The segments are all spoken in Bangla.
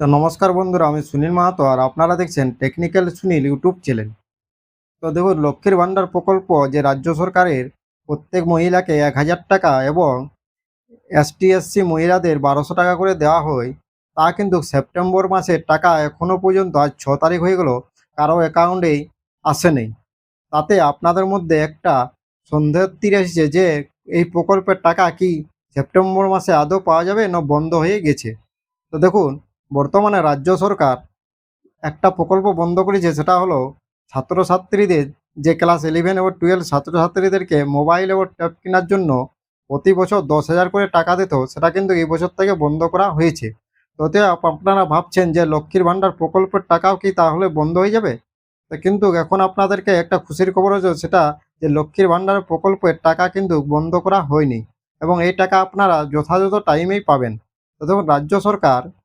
তো নমস্কার বন্ধুরা, আমি সুনীল মাহাতো আর আপনারা দেখছেন টেকনিক্যাল সুনীল ইউটিউব চ্যানেল। তো দেখুন, লক্ষ্মীর ভাণ্ডার প্রকল্প যে রাজ্য সরকারের প্রত্যেক মহিলাকে এক হাজার টাকা এবং এসটি এসসি মহিলাদের বারোশো টাকা করে দেওয়া হয়, তা কিন্তু সেপ্টেম্বর মাসের টাকা এখনও পর্যন্ত আজ ছ তারিখ হয়ে গেল, কারও অ্যাকাউন্টেই আসেনি তাতে আপনাদের মধ্যে একটা সন্দেহ তীর এসেছে যে এই প্রকল্পের টাকা কি সেপ্টেম্বর মাসে আদৌ পাওয়া যাবে না বন্ধ হয়ে গেছে। তো দেখুন বর্তমানে রাজ্য সরকার একটা প্রকল্প বন্ধ করেছে, সেটা হলো ছাত্রছাত্রীদের যে ক্লাস ইলেভেন এবং টুয়েলভ ছাত্রছাত্রীদেরকে মোবাইল এবং ট্যাব কেনার জন্য প্রতি বছর দশ হাজার করে টাকা দিত, সেটা কিন্তু এই বছর থেকে বন্ধ করা হয়েছে। তোতে আপ- আপনারা ভাবছেন যে লক্ষ্মীর ভাণ্ডার প্রকল্পের টাকাও কি তাহলে বন্ধ হয়ে যাবে? তো কিন্তু এখন আপনাদেরকে একটা খুশির খবর হচ্ছে সেটা যে লক্ষ্মীর ভাণ্ডার প্রকল্পের টাকা কিন্তু বন্ধ করা হয়নি এবং এই টাকা আপনারা যথাযথ টাইমেই পাবেন। তো রাজ্য সরকার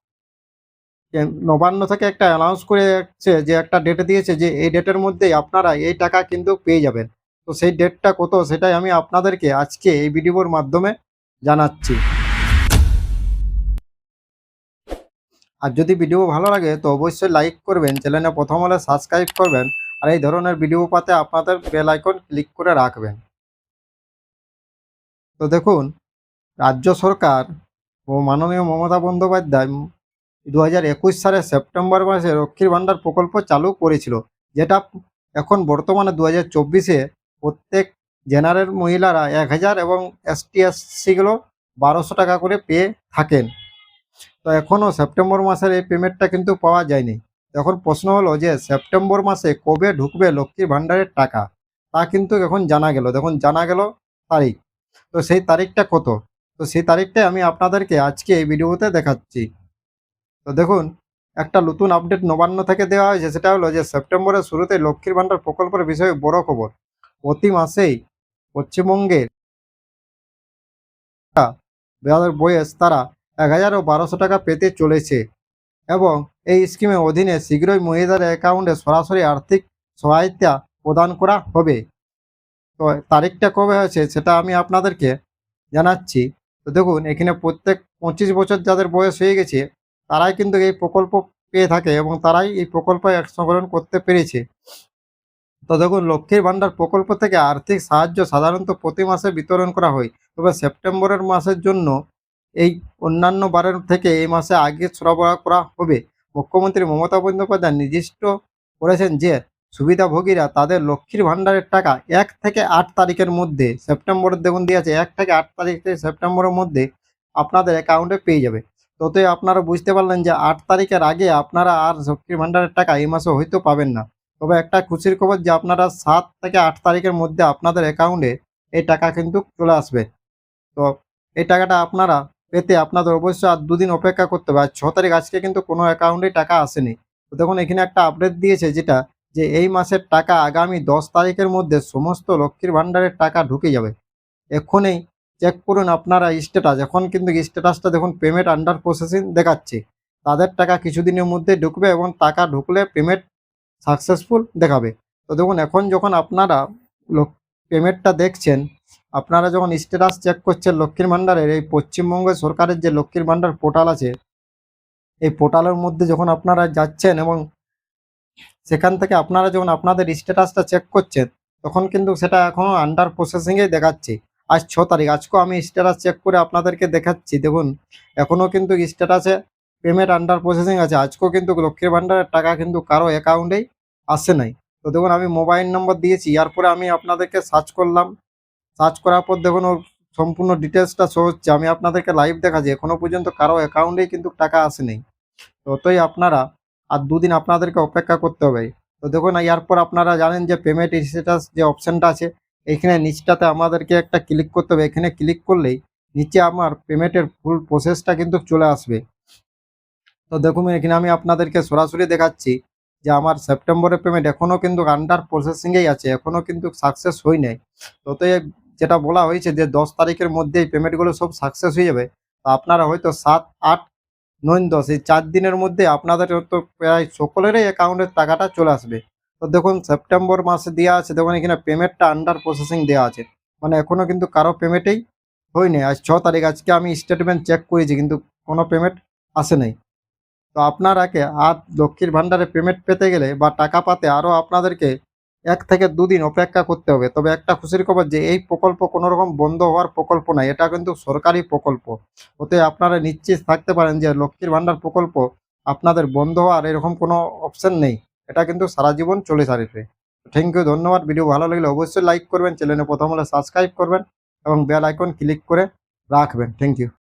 নবান্ন থেকে একটা অ্যানাউন্স করে করেছে যে একটা ডেট দিয়েছে যে এই ডেটের মধ্যেই আপনারা এই টাকা কিন্তু পেয়ে যাবেন। তো সেই ডেটটা কত সেটাই আমি আপনাদেরকে আজকে এই ভিডিওর মাধ্যমে জানাচ্ছি। আর যদি ভিডিও ভালো লাগে তো অবশ্যই লাইক করবেন চ্যানেলে প্রথম হলে সাবস্ক্রাইব করবেন আর এই ধরনের ভিডিও পাতে আপনাদের বেল আইকন ক্লিক করে রাখবেন। তো দেখুন, রাজ্য সরকার ও মাননীয় মমতা বন্দ্যোপাধ্যায় দু হাজার একুশ সালের সেপ্টেম্বর মাসে লক্ষ্মীর ভাণ্ডার প্রকল্প চালু করেছিল, যেটা এখন বর্তমানে দু হাজার চব্বিশে প্রত্যেক জেনারেল মহিলারা এক হাজার এবং এসটি এসসিগুলো বারোশো টাকা করে পেয়ে থাকেন। তো এখনও সেপ্টেম্বর মাসের এই পেমেন্টটা কিন্তু পাওয়া যায়নি। এখন প্রশ্ন হলো যে সেপ্টেম্বর মাসে কবে ঢুকবে লক্ষ্মীর ভাণ্ডারের টাকা? তা কিন্তু এখন জানা গেল। দেখুন, জানা গেল তারিখ। তো সেই তারিখটা কত? তো সেই তারিখটাই আমি আপনাদেরকে আজকে এই ভিডিওতে দেখাচ্ছি। তো দেখুন, একটা নতুন আপডেট নবান্ন থেকে দেওয়া হয়েছে, সেটা হলো যে সেপ্টেম্বরের শুরুতে লক্ষ্মীর ভাণ্ডার প্রকল্পের বিষয়ে বড় খবর। প্রতি মাসেই পশ্চিমবঙ্গের বয়স তারা এক হাজার ও বারোশো টাকা পেতে চলেছে এবং এই স্কিমের অধীনে শীঘ্রই মহিলাদের অ্যাকাউন্টে সরাসরি আর্থিক সহায়তা প্রদান করা হবে। তো তারিখটা কবে হয়েছে সেটা আমি আপনাদেরকে জানাচ্ছি। তো দেখুন, এখানে প্রত্যেক পঁচিশ বছর যাদের বয়স হয়ে গেছে তারাই কিন্তু এই প্রকল্প পেয়ে থাকে এবং তারাই এই প্রকল্পে অংশগ্রহণ করতে পেরেছে। তো দেখুন, লক্ষ্মীর ভাণ্ডার প্রকল্প থেকে আর্থিক সাহায্য সাধারণত প্রতি মাসে বিতরণ করা হয়। তবে সেপ্টেম্বরের মাসের জন্য এই অন্যান্য বারের থেকে এই মাসে আগে সরবরাহ করা হবে। মুখ্যমন্ত্রী মমতা বন্দ্যোপাধ্যায় নির্দিষ্ট করেছেন যে, সুবিধাভোগীরা তাদের লক্ষ্মীর ভাণ্ডারের টাকা এক থেকে আট তারিখের মধ্যে সেপ্টেম্বরের দেখুন, দিয়েছে, এক থেকে আট তারিখ থেকে সেপ্টেম্বরের মধ্যে আপনাদের অ্যাকাউন্টে পেয়ে যাবে। ততই আপনারা বুঝতে পারলেন যে আট তারিখের আগে আপনারা আর লক্ষ্মীর ভাণ্ডারের টাকা এই মাসে হয়তো পাবেন না। তবে একটা খুশির খবর যে আপনারা সাত থেকে আট তারিখের মধ্যে আপনাদের অ্যাকাউন্টে এই টাকা কিন্তু চলে আসবে। তো এই টাকাটা আপনারা পেতে আপনাদের অবশ্যই আর দুদিন অপেক্ষা করতে হবে। আর ছ তারিখ আজকে কিন্তু কোনো অ্যাকাউন্টে টাকা আসেনি। তো দেখুন, এখানে একটা আপডেট দিয়েছে যেটা যে এই মাসের টাকা আগামী দশ তারিখের মধ্যে সমস্ত লক্ষ্মীর ভাণ্ডারের টাকা ঢুকে যাবে। এক্ষুনি চেক করুন আপনারা স্ট্যাটাস এখন কিন্তু স্ট্যাটাসটা দেখুন পেমেন্ট আন্ডার প্রসেসিং দেখাচ্ছে। তাদের টাকা কিছুদিনের মধ্যে ঢুকবে এবং টাকা ঢুকলে পেমেন্ট সাকসেসফুল দেখাবে। তো দেখুন, এখন যখন আপনারা পেমেন্টটা দেখছেন, আপনারা যখন স্ট্যাটাস চেক করছেন লক্ষ্মীর ভাণ্ডারের এই পশ্চিমবঙ্গ সরকারের যে লক্ষ্মীর ভাণ্ডার পোর্টাল আছে, এই পোর্টালের মধ্যে যখন আপনারা যাচ্ছেন এবং সেখান থেকে আপনারা যখন আপনাদের স্ট্যাটাসটা চেক করছেন, তখন কিন্তু সেটা এখনও আন্ডার প্রসেসিংয়ে দেখাচ্ছে। আজ ছ তারিখ। আজকেও আমি স্ট্যাটাস চেক করে আপনাদেরকে দেখাচ্ছি। দেখুন এখনও কিন্তু স্ট্যাটাসে পেমেন্ট আন্ডার প্রসেসিং আছে। আজকেও কিন্তু লক্ষ্মীর ভাণ্ডারের টাকা কিন্তু কারও অ্যাকাউন্টেই আসে নাই। তো দেখুন, আমি মোবাইল নম্বর দিয়েছি। এরপরে আমি আপনাদেরকে সার্চ করলাম। সার্চ করার পর দেখুন, ওর সম্পূর্ণ ডিটেলসটা শো হচ্ছে। আমি আপনাদেরকে লাইভ দেখাচ্ছি। এখনও পর্যন্ত কারও অ্যাকাউন্টেই কিন্তু টাকা আসেনি ততই আপনারা আর দুদিন আপনাদেরকে অপেক্ষা করতে হবে। তো দেখুন, এরপর আপনারা জানেন যে পেমেন্ট স্ট্যাটাস যে অপশানটা আছে এখানে নিচটাতে আমাদেরকে একটা ক্লিক করতে হবে। এখানে ক্লিক করলেই নিচে আমার পেমেন্টের ফুল প্রসেসটা কিন্তু চলে আসবে। তো দেখুন, এখানে আমি আপনাদেরকে সরাসরি দেখাচ্ছি যে আমার সেপ্টেম্বরের পেমেন্ট এখনও কিন্তু আন্ডার প্রসেসিংয়েই আছে এখনও কিন্তু সাকসেস হই নাই ততই যেটা বলা হয়েছে যে দশ তারিখের মধ্যে এই পেমেন্টগুলো সব সাকসেস হয়ে যাবে। তো আপনারা হয়তো সাত, আট, নয়, দশ এই চার দিনের মধ্যে আপনাদের তো প্রায় সকলেরই অ্যাকাউন্টের টাকাটা চলে আসবে। তো দেখুন সেপ্টেম্বর মাসে দেওয়া আছে, দেখুন এখানে পেমেন্টটা আন্ডার প্রসেসিং দেওয়া আছে। মানে এখনও কিন্তু কারও পেমেন্টেই হয়নি। আজ ছ তারিখ, আজকে আমি স্টেটমেন্ট চেক করেছি, কিন্তু কোনো পেমেন্ট আসে নাই। তো আপনারাকে আর লক্ষ্মীর ভাণ্ডারে পেমেন্ট পেতে গেলে বা টাকা পাতে আরও আপনাদেরকে এক থেকে দুদিন অপেক্ষা করতে হবে। তবে একটা খুশির খবর যে, এই প্রকল্প কোনো রকম বন্ধ হওয়ার প্রকল্প নয় এটা কিন্তু সরকারি প্রকল্প। ওতে আপনারা নিশ্চিত থাকতে পারেন যে, লক্ষ্মীর ভাণ্ডার প্রকল্প আপনাদের বন্ধ হওয়ার এরকম কোনো অপশন নেই। এটা কিন্তু সারা জীবন চলে সারিবে থ্যাংক ইউ ধন্যবাদ। ভিডিও ভালো লাগলে অবশ্যই লাইক করবেন চ্যানেলে প্রথম হলে সাবস্ক্রাইব করবেন এবং বেল আইকন ক্লিক করে রাখবেন। Thank you